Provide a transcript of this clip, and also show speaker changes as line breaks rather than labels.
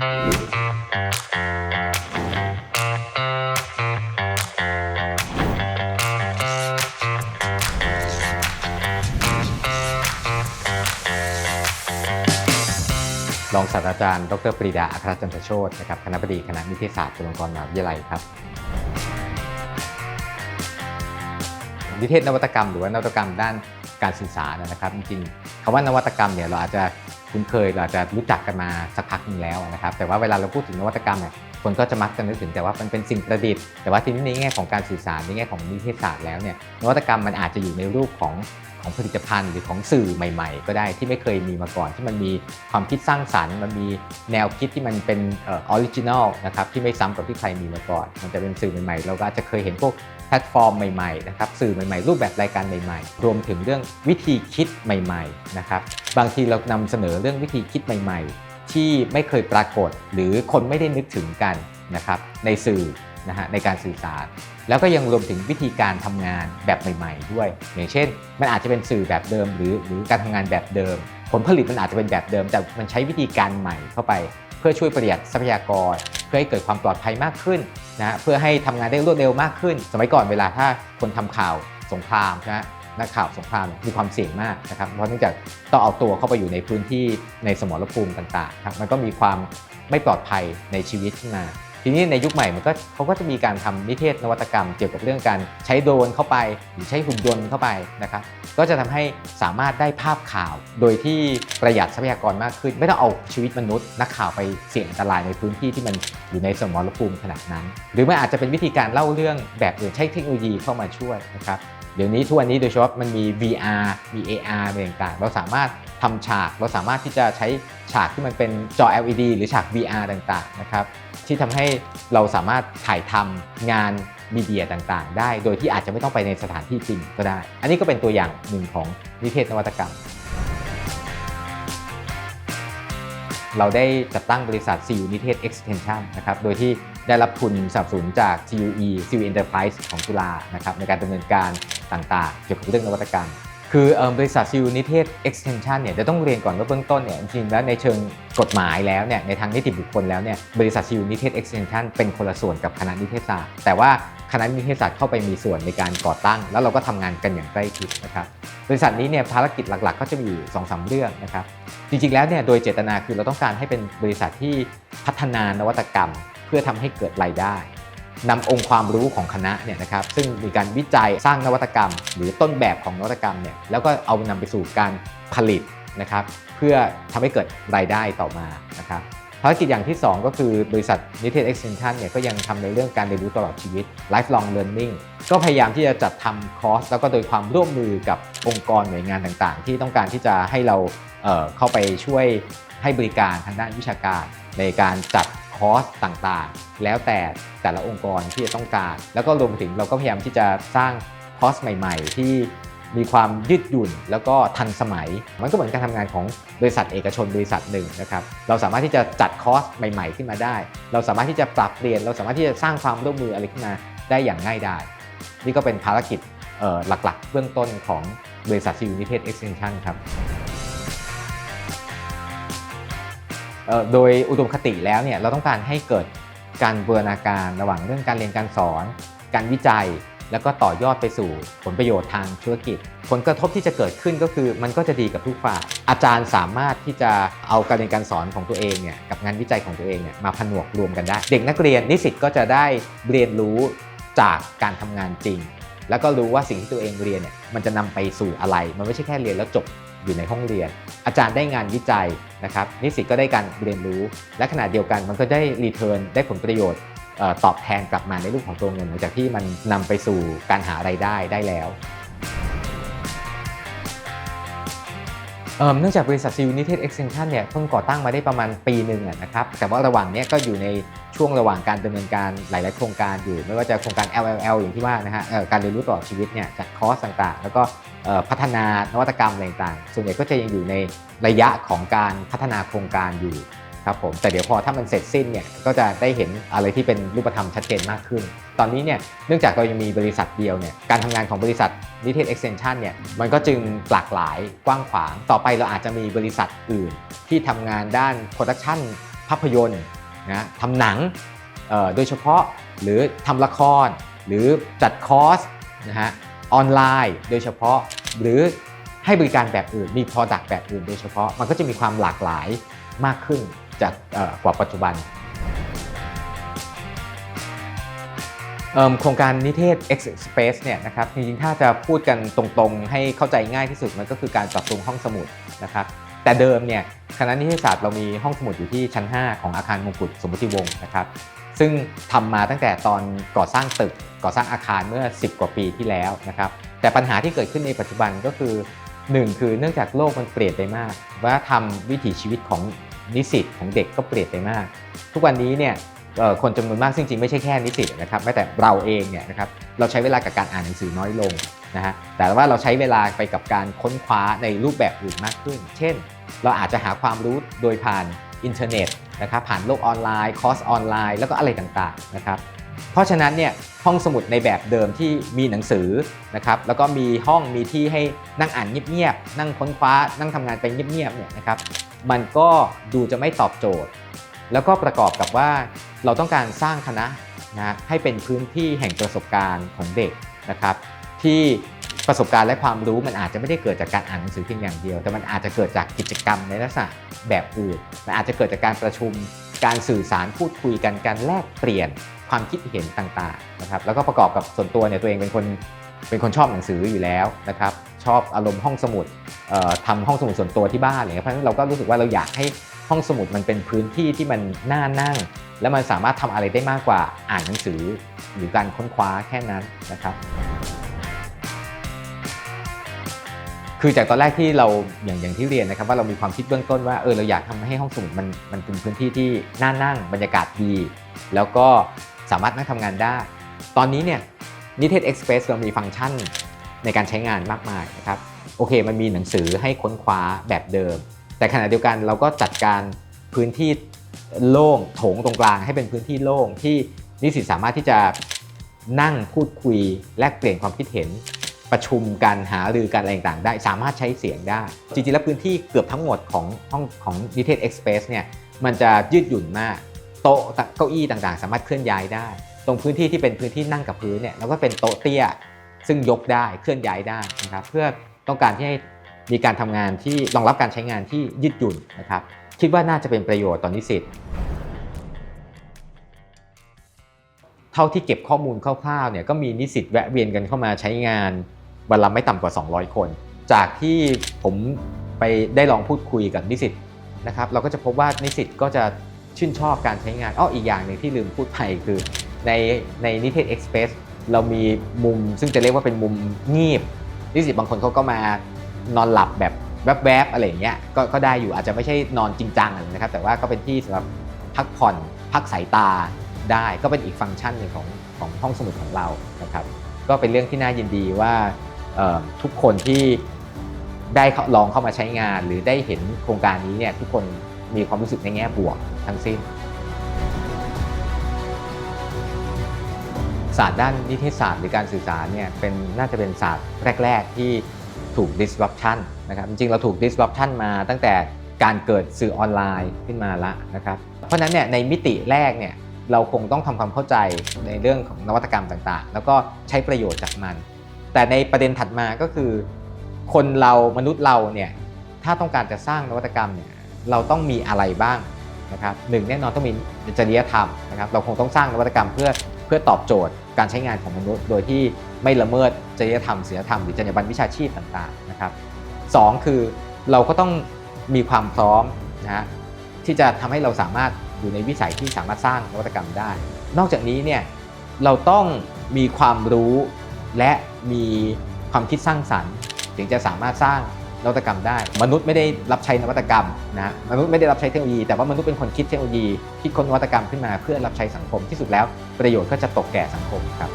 รองศาสตราจารย์ ดรปรีดาอัครจันทโชตนะครับ คณะบดีคณะนิเทศศาสตร์จุฬาลงกรณ์มหาวิทยาลัยครับ นิเทศนวัตกรรม หรือว่านวัตกรรมด้านการสื่อสารนะครับ จริงๆคำว่านวัตกรรมเนี่ยเราอาจจะ คุ้นเคยเราอาจจะรู้จักกันมาสักพักหนึงแล้วนะครับแต่ว่าเวลาเราพูดถึงนวัตกรรมเนี่ย คนก็จะมักจะนึกถึงแต่ว่ามันเป็นสิ่งประดิษฐ์ แต่ว่าทีนี้ในแง่ของการสื่อสารในแง่ของนิเทศศาสตร์แล้วเนี่ยนวัตกรรมมันอาจจะอยู่ในรูปของของผลิตภัณฑ์หรือของสื่อใหม่ๆ ก็ได้ที่ไม่เคยมีมาก่อน ที่มันมีความคิดสร้างสรรค์ มันมีแนวคิดที่มันเป็นออริจินอลนะครับที่ไม่ซ้ำกับที่ใครมีมาก่อน มันจะเป็นสื่อใหม่ๆ เราก็จจะเคยเห็นพวกแพลตฟอร์มใหม่ๆนะครับสื่อใหม่ๆ รูปแบบรายการใหม่ๆ รวมถึงเรื่องวิธีคิดใหม่ๆนะครับบางทีเรานำเสนอเรื่องวิธีคิดใหม่ ๆ ที่ไม่เคยปรากฏ หรือคนไม่ได้นึกถึงกันนะครับในสื่อนะฮะในการสื่อสาร แล้วก็ยังรวมถึงวิธีการทำงานแบบใหม่ ๆ ด้วย อย่างเช่น มันอาจจะเป็นสื่อแบบเดิม หรือหรือการทำงานแบบเดิม ผลผลิตมันอาจจะเป็นแบบเดิม แต่มันใช้วิธีการใหม่เข้าไป เพื่อช่วยประหยัดทรัพยากร เพื่อให้เกิดความปลอดภัยมากขึ้นนะเพื่อให้ทำงานได้รวดเร็วมากขึ้น สมัยก่อนเวลาถ้าคนทำข่าวสงครามนะ นักข่าวสงครามมีความเสี่ยงมากนะครับเพราะเนื่องจากต้องเอาตัวเข้าไปอยู่ในพื้นที่ในสมรภูมิต่างๆครับมันก็มีความไม่ปลอดภัยในชีวิตขึ้นมาทีนี้ในยุคใหม่มันก็เขาก็จะมีการทำนิเทศนวัตกรรม เกี่ยวกับเรื่องการใช้โดรนเข้าไป หรือใช้หุ่นยนต์เข้าไปนะครับก็จะทำให้สามารถได้ภาพข่าว โดยที่ประหยัดทรัพยากรมากขึ้น ไม่ต้องเอาชีวิตมนุษย์ นักข่าวไปเสี่ยงอันตรายในพื้นที่ที่มันอยู่ในสมรภูมิขนาดนั้น หรือมันอาจจะเป็นวิธีการเล่าเรื่องแบบอื่นใช้เทคโนโลยีเข้ามาช่วยนะครับ เดี๋ยวนี้ทุกวันนี้โดยเฉพาะมันมี VR มี AR อะไรต่างๆ เราสามารถทำฉาก เราสามารถที่จะใช้ฉากที่มันเป็นจอ LED หรือฉาก VR ต่างๆ นะครับ ที่ทำให้เราสามารถถ่ายทำงานมีเดียต่างๆ ได้ โดยที่อาจจะไม่ต้องไปในสถานที่จริงก็ได้ อันนี้ก็เป็นตัวอย่างหนึ่งของนิเทศนวัตกรรม เราได้จัดตั้งบริษัท CU นิเทศ Extension นะครับ โดยที่ได้รับทุนสนับสนุนจาก CUE CU Enterprise ของจุฬานะครับในการดำเนินการ ต่างๆ เกี่ยวกับเรื่องนวัตกรรม คือบริษัท CU นิเทศ Extension เนี่ยจะต้องเรียนก่อนว่าเบื้องต้นเนี่ยจริงๆแล้วในเชิงกฎหมายแล้วเนี่ยในทางนิติบุคคลแล้วเนี่ยบริษัท CU นิเทศ Extension เป็นคนละส่วนกับคณะนิเทศศาสตร์แต่ว่าคณะนิเทศศาสตร์เข้าไปมีส่วนในการก่อตั้ง แล้วเราก็ทำงานกันอย่างใกล้ชิดนะครับบริษัทนี้เนี่ยภารกิจหลักๆ ก็จะมีอยู่สองสามเรื่องนะครับจริงๆแล้วเนี่ยโดยเจตนาคือเราต้องการให้เป็นบริษัทที่พัฒนานวัตกรรม เพื่อทำให้เกิดรายได้ นำองค์ความรู้ของคณะเนี่ยนะครับซึ่งมีการวิจัยสร้างนวัตกรรม หรือต้นแบบของนวัตกรรมเนี่ยแล้วก็เอานำไปสู่การผลิตนะครับเพื่อทำให้เกิดรายได้ต่อมานะครับภารกิจอย่างที่ 2 ก็คือบริษัทนิเทศ Extension เนี่ยก็ยังทำในเรื่องการเรียนรู้ตลอดชีวิต lifelong learning ก็พยายามที่จะจัดทำคอร์สแล้วก็โดยความร่วมมือกับองค์กรหน่วยงานต่างๆ ที่ต้องการที่จะให้เราเเข้าไปช่วยให้บริการทางด้านวิชาการในการจัด คอร์สต่างๆ แล้วแต่แต่ละองค์กรที่จะต้องการ แล้วก็รวมถึงเราก็พยายามที่จะสร้างคอร์สใหม่ๆ ที่มีความยืดหยุ่นแล้วก็ทันสมัย มันก็เหมือนการทำงานของบริษัทเอกชนบริษัทหนึ่งนะครับเราสามารถที่จะจัดคอร์สใหม่ ๆ ขึ้นมาได้ เราสามารถที่จะปรับเปลี่ยน เราสามารถที่จะสร้างความร่วมมืออะไรขึ้นมาได้อย่างง่ายดายนี่ก็เป็นภารกิจหลักๆ เบื้องต้นของบริษัทซีนิเทศเอ็กซ์เทนชั่นครับ โดยอุดมคติแล้วเนี่ยเราต้องการให้เกิดการบูรณาการระหว่างเรื่องการเรียนการสอน การวิจัย แล้วก็ต่อยอดไปสู่ผลประโยชน์ทางธุรกิจ ผลกระทบที่จะเกิดขึ้นก็คือมันก็จะดีกับทุกฝ่ายอาจารย์สามารถที่จะเอาการเรียนการสอนของตัวเองเนี่ยกับงานวิจัยของตัวเองเนี่ยมาผนวกรวมกันได้ เด็กนักเรียนนิสิตก็จะได้เรียนรู้จากการทำงานจริง แล้วก็รู้ว่าสิ่งที่ตัวเองเรียนเนี่ยมันจะนำไปสู่อะไร มันไม่ใช่แค่เรียนแล้วจบ อยู่ในห้องเรียน อาจารย์ได้งานวิจัยนะครับนิสิตก็ได้การเรียนรู้ และขณะเดียวกันมันก็ได้รีเทิร์นได้ผลประโยชน์ตอบแทนกลับมาในรูปของตัวเงินหลังจากที่มันนำไปสู่การหาไรายได้ได้แล้วเออเนื่องจากบริษัทซินิเทศเอ็กซ์เทนชั่นเนี่ยเพิ่งก่อตั้งมาได้ประมาณปีหนึ่งนะครับแต่ว่าระหว่างนี้ก็อยู่ใน ช่วงระหว่างการดำเนินการหลาย ๆ โครงการอยู่ ไม่ว่าจะโครงการ LLL อย่างที่ว่านะฮะการเรียนรู้ตลอดชีวิตเนี่ยจัดคอร์สต่าง ๆ แล้วก็พัฒนานวัตกรรมอะไรต่าง ๆ ส่วนใหญ่ก็จะยังอยู่ในระยะของการพัฒนาโครงการอยู่ครับผมแต่เดี๋ยวพอถ้ามันเสร็จสิ้นเนี่ยก็จะได้เห็นอะไรที่เป็นรูปธรรมชัดเจนมากขึ้น ตอนนี้เนี่ยเนื่องจากเรายังมีบริษัทเดียวเนี่ยการทำงานของบริษัทนิเทศ Extension เนี่ยมันก็จึงหลากหลายกว้างขวาง ต่อไปเราอาจจะมีบริษัทอื่น ที่ทำงานด้าน Production ภาพยนตร์ นะทำหนังโดยเฉพาะหรือทำละคร หรือจัดคอร์สนะฮะออนไลน์ โดยเฉพาะหรือให้บริการแบบอื่นมี Product แบบอื่นโดยเฉพาะมันก็จะมีความหลากหลายมากขึ้นจากกว่าปัจจุบันโครงการนิเทศ X Space เนี่ยนะครับจริงๆถ้าจะพูดกันตรงๆ ให้เข้าใจง่ายที่สุดมันก็คือการปรับปรุงห้องสมุดนะครับ แต่เดิมเนี่ยคณะนิเทศศาสตร์เรามีห้องสมุดอยู่ที่ชั้น 5 ของอาคารมงกุฎสมบุติวงศ์นะครับซึ่งทำมาตั้งแต่ตอนก่อสร้างตึกก่อสร้างอาคารเมื่อ 10 กว่าปีที่แล้วนะครับแต่ปัญหาที่เกิดขึ้นในปัจจุบันก็คือ 1 คือเนื่องจากโลกมันเปลี่ยนไปมากว่าทำวิถีชีวิตของนิสิตของเด็กก็เปลี่ยนไปมาก ทุกวันนี้เนี่ย คนจำนวนมากจริงๆไม่ใช่แค่นิสิตนะครับแม้แต่เราเองเนี่ยนะครับเราใช้เวลากับการอ่านหนังสือน้อยลงนะฮะแต่ว่าเราใช้เวลาไปกับการค้นคว้าในรูปแบบอื่นมากขึ้น เช่น เราอาจจะหาความรู้โดยผ่านอินเทอร์เน็ตนะครับผ่านโลกออนไลน์คอร์สออนไลน์ แล้วก็อะไรต่างๆนะครับเพราะฉะนั้นเนี่ยห้องสมุดในแบบเดิมที่มีหนังสือนะครับแล้วก็มีห้องมีที่ให้นั่งอ่านเงียบๆนั่งค้นคว้านั่งทำงานไปเงียบๆเนี่ยนะครับมันก็ดูจะไม่ตอบโจทย์ แล้วก็ประกอบกับว่าเราต้องการสร้างคณะนะให้เป็นพื้นที่แห่งประสบการณ์ของเด็กนะครับ ที่ประสบการณ์และความรู้มันอาจจะไม่ได้เกิดจากการอ่านหนังสือเพียงอย่างเดียว แต่มันอาจจะเกิดจากกิจกรรมในลักษณะแบบอื่นมันอาจจะเกิดจากการประชุม การสื่อสารพูดคุยกันการแลกเปลี่ยนความคิดเห็นต่างๆนะครับแล้วก็ประกอบกับส่วนตัวเนี่ยตัวเองเป็นคนเป็นคนชอบหนังสืออยู่แล้วนะครับชอบอารมณ์ห้องสมุดเอ่อทำห้องสมุดส่วนตัวที่บ้านอะไรเงี้ยเพราะฉะนั้นเราก็รู้สึกว่าเราอยากให้ ห้องสมุดมันเป็นพื้นที่ที่มันน่านั่ง และมันสามารถทำอะไรได้มากกว่าอ่านหนังสือ หรือการค้นคว้าแค่นั้นนะครับ คือจากตอนแรกที่เราอย่างอย่างที่เรียนนะครับ ว่าเรามีความคิดเบื้องต้นว่าเออเราอยากทำให้ห้องสมุดมันมันเป็นพื้นที่ที่น่านั่ง บรรยากาศดี แล้วก็สามารถนั่งทำงานได้ ตอนนี้เนี่ยนิเทศ Express เรามีฟังก์ชันในการใช้งานมากมายนะครับ โอเค มันมีหนังสือให้ค้นคว้าแบบเดิม แต่ขณะเดียวกันเราก็จัดการพื้นที่โล่งโถงตรงกลางให้เป็นพื้นที่โล่งที่นิสิตสามารถที่จะนั่งพูดคุยแลกเปลี่ยนความคิดเห็นประชุมกันหารือกันอะไรต่างๆได้ สามารถใช้เสียงได้ จริงๆ แล้วพื้นที่เกือบทั้งหมดของห้องของนิเทศ Express เนี่ยมันจะยืดหยุ่นมาก โต๊ะเก้าอี้ต่างๆ สามารถเคลื่อนย้ายได้ ตรงพื้นที่ที่เป็นพื้นที่นั่งกับพื้นเนี่ยแล้วก็เป็นโต๊ะเตี้ย ซึ่งยกได้เคลื่อนย้ายได้นะครับเพื่อต้องการที่ให้ มีการทำงานที่รองรับการใช้งานที่ยืดหยุ่นนะครับคิดว่าน่าจะเป็นประโยชน์ต่อนนิสิตเท่าที่เก็บข้อมูลคร่าวๆเนี่ยก็มีนิสิตแวะเวียนกันเข้ามาใช้งานวันละไม่ต่ำกว่า 200 คน จากที่ผมไปได้ลองพูดคุยกับนิสิตนะครับเราก็จะพบว่านิสิตก็จะชื่นชอบการใช้งานอ้ออีกอย่างหนึ่งที่ลืมพูดไปคือในในนิเทศ Express เรามีมุมซึ่งจะเรียกว่าเป็นมุมงีบนิสิตบางคนเขาก็มา นอนหลับแบบแวบๆอะไรอย่างเงี้ยก็ก็ได้อยู่อาจจะไม่ใช่นอนจริงจังนะครับ แต่ว่าก็เป็นที่สำหรับพักผ่อน พักสายตาได้ก็เป็นอีกฟังก์ชันหนึ่งของของห้องสมุดของเรานะครับ ก็เป็นเรื่องที่น่ายินดีว่าทุกคนที่ได้ลองเข้ามาใช้งาน หรือได้เห็นโครงการนี้เนี่ยทุกคนมีความรู้สึกในแง่บวกทั้งสิ้นศาสตร์ด้านนิเทศศาสตร์หรือการสื่อสารเนี่ยเป็นน่าจะเป็นศาสตร์แรก ๆ ที่ ถูก disruption นะครับจริงๆเราถูก disruption มาตั้งแต่การเกิดสื่อออนไลน์ขึ้นมาละนะครับเพราะฉะนั้นเนี่ยในมิติแรกเนี่ยเราคงต้องทำความเข้าใจในเรื่องของนวัตกรรมต่างๆ แล้วก็ใช้ประโยชน์จากมัน แต่ในประเด็นถัดมาก็คือ คนเรามนุษย์เราเนี่ยถ้าต้องการจะสร้างนวัตกรรมเนี่ยเราต้องมีอะไรบ้างนะครับหนึ่งแน่นอนต้องมีจริยธรรมนะครับเราคงต้องสร้างนวัตกรรมเพื่อเพื่อตอบโจทย์การใช้งานของมนุษย์ โดยที่ ไม่ละเมิดจริยธรรมศีลธรรมหรือจรรยาบรรณวิชาชีพต่างๆนะครับสองคือเราก็ต้องมีความพร้อมนะฮะที่จะทำให้เราสามารถอยู่ในวิสัยที่สามารถสร้างนวัตกรรมได้ นอกจากนี้เนี่ยเราต้องมีความรู้และมีความคิดสร้างสรรค์ ถึงจะสามารถสร้างนวัตกรรมได้ มนุษย์ไม่ได้รับใช้นวัตกรรมนะฮะมนุษย์ไม่ได้รับใช้เทคโนโลยี แต่ว่ามนุษย์เป็นคนคิดเทคโนโลยีคิดค้นนวัตกรรมขึ้นมา เพื่อรับใช้สังคมที่สุดแล้วประโยชน์ก็จะตกแก่สังคมครับ